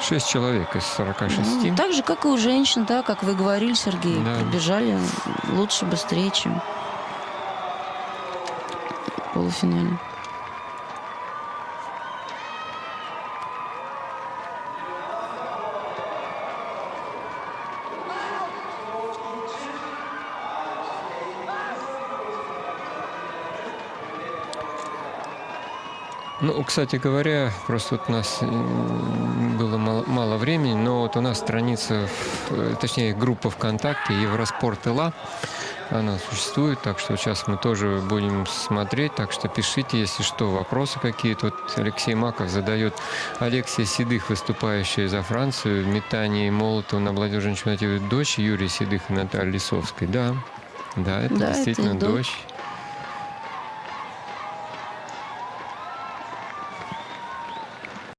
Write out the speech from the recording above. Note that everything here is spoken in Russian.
Шесть человек из 46. Ну, так же, как и у женщин, да, как вы говорили, Сергей, Да. прибежали лучше, быстрее, чем в полуфинале. Ну, кстати говоря, просто вот у нас м, было мало, мало времени, но вот у нас страница, э, точнее, группа ВКонтакте Евроспорт ИЛА, она существует, так что сейчас мы тоже будем смотреть, так что пишите, если что, вопросы какие-то. Вот Алексей Маков задает Алексия Седых, выступающая за Францию, в метании молотова на молодежном чемпионате, дочь Юрия Седых и Натальи Лисовской. Да, да, это Да, это действительно дочь. дочь.